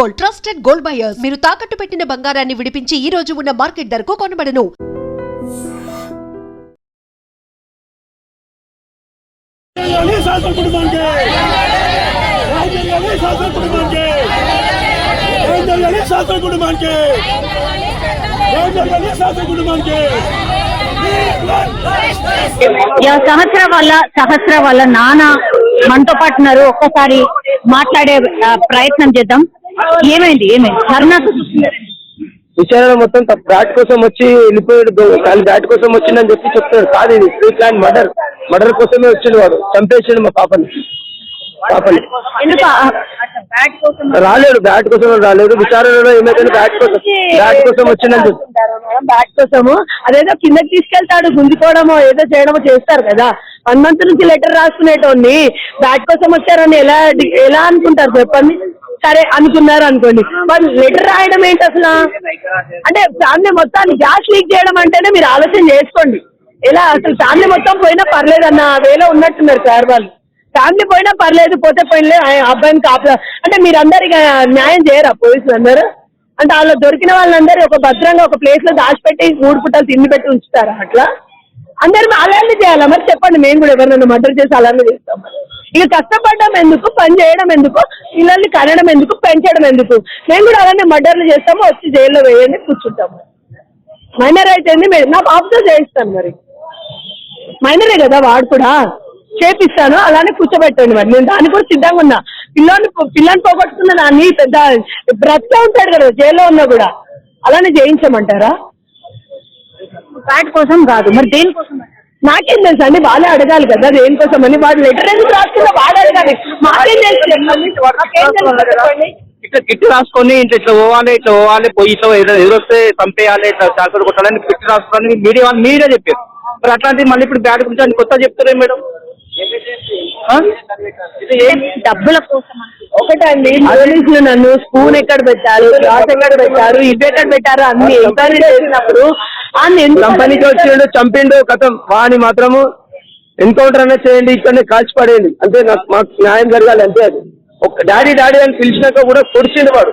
gold trusted gold buyers మీరు తాకట్టు పెట్టిన బంగారాన్ని విడిపించి ఈ రోజు ఉన్న మార్కెట్ ధరకు కొనబడను సహస్ర వల్ల సహస్ర వల్ల నాన్న మనతో పాటున్నారు ఒక్కసారి మాట్లాడే ప్రయత్నం చేద్దాం ఏమైంది ఏమైంది విచారణ మొత్తం బ్యాట్ కోసం వచ్చి వెళ్ళిపోయాడు కానీ బ్యాట్ కోసం వచ్చిందని చెప్పి చెప్తాడు కాదు ఇది ప్రీ ప్లాన్ మర్డర్ మర్డర్ కోసమే వచ్చిండు వాడు చంపేసాడు మా పాపని పాపని రాలేడు బ్యాట్ కోసం రాలేడు విచారణలో ఏమైతే బ్యాట్ కోసం బ్యాట్ కోసం వచ్చిందని బ్యాట్ కోసము అదేదో కిందకి తీసుకెళ్తాడు గుంజుకోవడమో ఏదో చేయడమో చేస్తారు కదా వన్ మంత్ నుంచి లెటర్ రాసుకునేటోడిని బ్యాట్ కోసం వచ్చారని ఎలా ఎలా అనుకుంటారు చెప్పండి సరే అనుకున్నారు అనుకోండి వాళ్ళు లెటర్ రాయడం ఏంటి అసలు అంటే ఫ్యామిలీ మొత్తాన్ని గ్యాస్ లీక్ చేయడం అంటేనే మీరు ఆలోచన చేసుకోండి ఎలా అసలు ఫ్యామిలీ మొత్తం పోయినా పర్లేదు అన్న వేలో ఉన్నట్టున్నారు సార్ వాళ్ళు ఫ్యామిలీ పోయినా పర్లేదు పోతే పోయినా అబ్బాయిని కాపు అంటే మీరందరు ఇక న్యాయం చేయరా పోలీసులు అందరు అంటే వాళ్ళు దొరికిన వాళ్ళందరూ ఒక భద్రంగా ఒక ప్లేస్ లో దాచిపెట్టి మూడు పుట్టలు తిండి పెట్టి ఉంచుతారా అట్లా అందరూ అలానే చేయాలా మరి చెప్పండి మేము కూడా ఎవరినైనా మర్డర్ చేసి అలానే చేస్తాం మరి ఇక కష్టపడడం ఎందుకు పని చేయడం ఎందుకు పిల్లల్ని కనడం ఎందుకు పెంచడం ఎందుకు మేము కూడా అలానే మర్డర్లు చేస్తాము వచ్చి జైల్లో వేయండి కూర్చుంటాము మైనర్ అయితే నా పాపతో చేయిస్తాను మరి మైనరే కదా వాడు కూడా చేపిస్తాను అలానే కూర్చోబెట్టండి మరి నేను దాన్ని కూడా సిద్ధంగా ఉన్నా పిల్లని పిల్లని పోగొట్టుకున్న దాన్ని పెద్ద బ్రతికే ఉంటాడు కదా జైల్లో ఉన్నా కూడా అలానే చేయించమంటారా ఫ్యాట్ కోసం కాదు మరి దేనికోసం నాకేం తెలుసు అండి వాళ్ళే అడగాలి కదా దేనికోసం అని వాడు లెటర్ ఎందుకు రాసుకున్నా వాళ్ళు అడగాలి మాకేం తెలుసు ఇట్లా కిట్ రాసుకొని ఇంట్లో ఇట్లా పోవాలి ఇట్లా పోవాలి పోయి ఇట్లా ఎదురొస్తే చంపేయాలి ఇట్లా శాఖలు కొట్టాలని కిట్ రాసుకోవాలని మీడియా వాళ్ళు మీరే చెప్పారు మరి అట్లాంటిది మళ్ళీ ఇప్పుడు బ్యాడ్ గురించి కొత్త చెప్తారే మేడం డబ్బుల కోసం ఒకటండి పోలీసులు నన్ను స్పూన్ ఎక్కడ పెట్టారు గ్లాస్ ఎక్కడ పెట్టారు ఇది ఎక్కడ పెట్టారు అన్ని ఎంక్వైరీ చేసినప్పుడు కంపెనీకి వచ్చిండు చంపిండు కథం వాణి మాత్రము ఎన్కౌంటర్ అనేది చేయండి ఇక్కడనే కాల్చి పడేయండి అంతే నాకు మాకు న్యాయం జరగాలి అంతే అది ఒక డాడీ డాడీ అని పిలిచినాక కూడా పొడిచిండు వాడు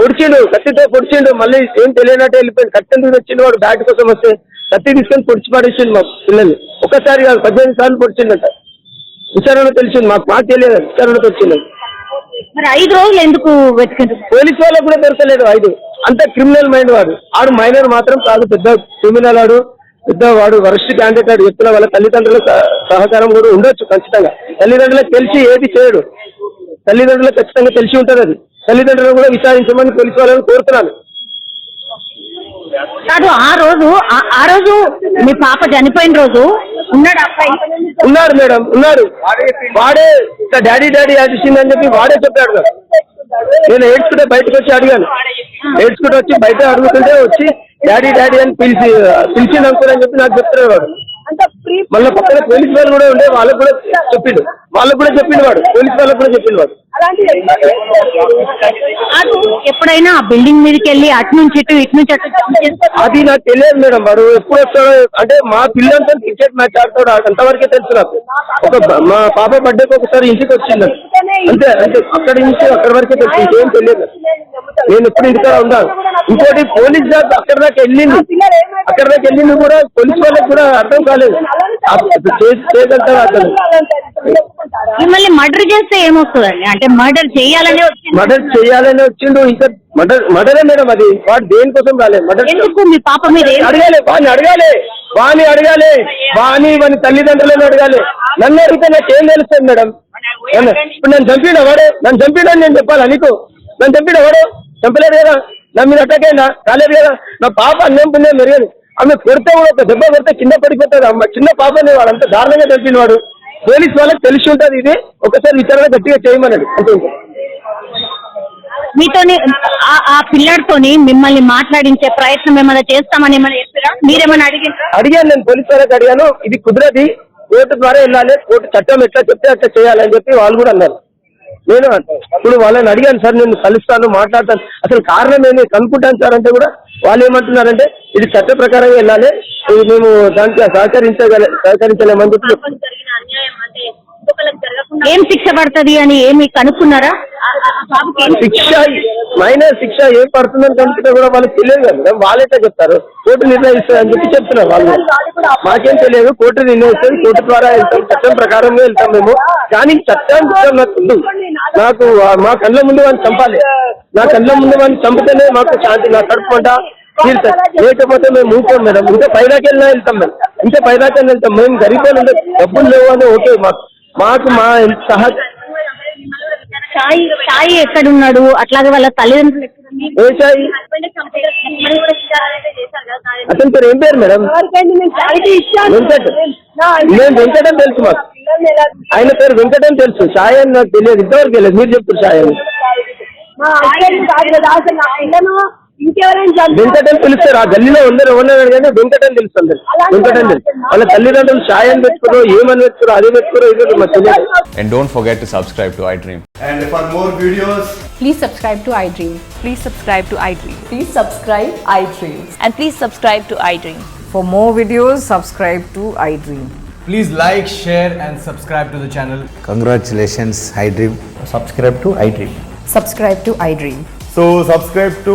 పొడిచిండు కత్తితో పొడిచిండు మళ్ళీ ఏం తెలియనట్టు వెళ్ళిపోయింది కత్తి వచ్చిండు వాడు బ్యాట్ కోసం వస్తే కత్తి తీసుకొని పొడిచి పడేసిండు మా పిల్లల్ని ఒకసారి కాదు పద్దెనిమిది సార్లు పొడిచిండట విచారణ తెలిసింది మాకు మాకు తెలియదు విచారణకు వచ్చిందండి మరి ఐదు రోజులు ఎందుకు వెతికారు పోలీసు వాళ్ళకు కూడా దొరకలేదు ఐదు అంత క్రిమినల్ మైండ్ వాడు ఆడు మైనర్ మాత్రం కాదు పెద్ద క్రిమినల్ ఆడు పెద్ద వాడు వరస్ట్ క్యాండిడేట్ వ్యక్తుల వల్ల వాళ్ళ తల్లిదండ్రుల సహకారం కూడా ఉండొచ్చు ఖచ్చితంగా తల్లిదండ్రులకు తెలిసి ఏది చేయడు తల్లిదండ్రులకు ఖచ్చితంగా తెలిసి ఉంటుంది అది తల్లిదండ్రులను కూడా విచారించమని పోలీసు వాళ్ళని కోరుతున్నాను కాదు ఆ రోజు ఆ రోజు మీ పాప చనిపోయిన రోజు ఉన్నాడు మేడం ఉన్నాడు వాడే డాడీ డాడీ అని చెప్పి వాడే చెప్పాడు కదా నేను ఏడ్చుకుంటే బయటకు వచ్చి అడిగాను ఏడ్చుకుంటే వచ్చి బయట అడుగుతుంటే వచ్చి డాడీ డాడీ అని పిలిచి పిలిచింది అనుకోని చెప్పి నాకు చెప్తున్నాడు వాడు మళ్ళీ పక్కన పోలీస్ వాళ్ళు కూడా ఉండే వాళ్ళకు కూడా చెప్పిండు వాళ్ళకు కూడా చెప్పిన వాడు పోలీస్ వాళ్ళకు కూడా చెప్పిన వాడు ఎప్పుడైనా బిల్డింగ్ మీదకి వెళ్ళి అటు నుంచి ఇటు ఇటు నుంచి అటు అది నాకు తెలియదు మేడం వాడు ఎప్పుడు వస్తాడో అంటే మా పిల్లలతో క్రికెట్ మ్యాచ్ ఆడతాడు అంతవరకే తెలుసు నాకు ఒక మా పాప బర్త్డేకి ఒకసారి ఇంటికి వచ్చింది అంతే అంటే అక్కడి నుంచి అక్కడి వరకే తెలుసు ఏం తెలియదు నేను ఎప్పుడు ఇంటితో ఉన్నాను ఇంకోటి పోలీస్ జాబ్ అక్కడ దాకా వెళ్ళింది అక్కడ దాకా వెళ్ళింది కూడా పోలీస్ వాళ్ళకి కూడా అర్థం కాలేదు చేయగలుగుతారు అతను మిమ్మల్ని మర్డర్ చేస్తే ఏమొస్తుందండి అంటే మర్డర్ చేయాలని మర్డర్ చేయాలని వచ్చిండు ఇంకా మర్డర్ మర్డరే మేడం అది వాడు దేనికోసం రాలేదు మర్డర్ ఎందుకు మీ పాప మీద అడగాలి వాడిని అడగాలి వాణి అడగాలి వాణి వాని తల్లిదండ్రులను అడగాలి నన్ను అడిగితే నాకేం తెలుస్తుంది మేడం ఇప్పుడు నన్ను చంపిన వాడు నన్ను చంపినా నేను చెప్పాలా నీకు నన్ను చంపిన వాడు చంపలేదు కదా నా మీద అటాకైనా రాలేదు కదా నా పాప అన్నం పుణ్యం మెరుగని ఆమె పెడితే ఒక దెబ్బ పెడితే కింద పడిపోతుంది అమ్మ చిన్న పాపని వాడు అంత దారుణంగా చంపిన వాడు పోలీస్ వాళ్ళకి తెలిసి ఉంటది ఇది ఒకసారి విచారణ గట్టిగా చేయమన్నాడు అంతే మీతోని ఆ పిల్లడితో మిమ్మల్ని మాట్లాడించే ప్రయత్నం ఏమైనా చేస్తామని ఏమైనా చెప్పారా మీరేమైనా అడిగి అడిగాను నేను పోలీస్ వాళ్ళకి అడిగాను ఇది కుదరది కోర్టు ద్వారా వెళ్ళాలి కోర్టు చట్టం ఎట్లా చెప్తే అట్లా చేయాలని చెప్పి వాళ్ళు కూడా అన్నారు నేను అప్పుడు వాళ్ళని అడిగాను సార్ నేను కలుస్తాను మాట్లాడతాను అసలు కారణం ఏమి కనుక్కుంటాను సార్ అంటే కూడా వాళ్ళు ఏమంటున్నారంటే ఇది చట్ట ప్రకారం వెళ్ళాలి మేము దానికి సహకరించగల సహకరించలేమని చెప్పి ఏం శిక్ష పడుతుంది అని ఏమి కనుక్కున్నారా శిక్ష మైనర్ శిక్ష ఏం పడుతుందని కనుక్కున్నా కూడా వాళ్ళకి తెలియదు కదా మేడం చెప్తారు కోర్టు అని చెప్పి చెప్తున్నారు వాళ్ళు మాకేం తెలియదు కోర్టు నిర్ణయిస్తుంది కోర్టు ద్వారా వెళ్తాం చట్టం ప్రకారమే వెళ్తాం మేము కానీ చట్టం నాకు నాకు మా కళ్ళ ముందు వాళ్ళు చంపాలి నా కళ్ళ ముందు వాళ్ళు చంపితేనే మాకు శాంతి నా కడుపుకుంటా లేకపోతే మేము ఊపాం మేడం ఇంకా పైదాకెళ్ళినా వెళ్తాం మేడం ఇంకా పైదాకెళ్ళి వెళ్తాం మేము గరీబ్ డబ్బులు లేవు అని ఓకే మాకు మాకు మా సహజ సాయి సాయి ఎక్కడున్నాడు అట్లాగే వాళ్ళ తల్లిదండ్రులు ఏ సాయి అతని పేరు ఏం పేరు మేడం వెంకట నేను వెంకట అని తెలుసు మాకు ఆయన పేరు వెంకట అని తెలుసు సాయి అని నాకు తెలియదు ఇంతవరకు తెలియదు మీరు చెప్తారు సాయి అని వెంకటని పిలుస్తారు ఆ గల్లీలో ఉందరు ఎవరినైనా అడిగితే వెంకటని తెలుసు అందరు వెంకటని తెలుసు వాళ్ళ తల్లిదండ్రులు ఛాయని పెట్టుకోరు ఏమని పెట్టుకోరు అది పెట్టుకోరు ఇది తెలియదు and don't forget to subscribe to iDream and for more videos please subscribe to iDream please subscribe to iDream please subscribe iDream and please subscribe to iDream for more videos subscribe to iDream please like share and subscribe to the channel congratulations iDream subscribe to iDream subscribe to iDream so subscribe to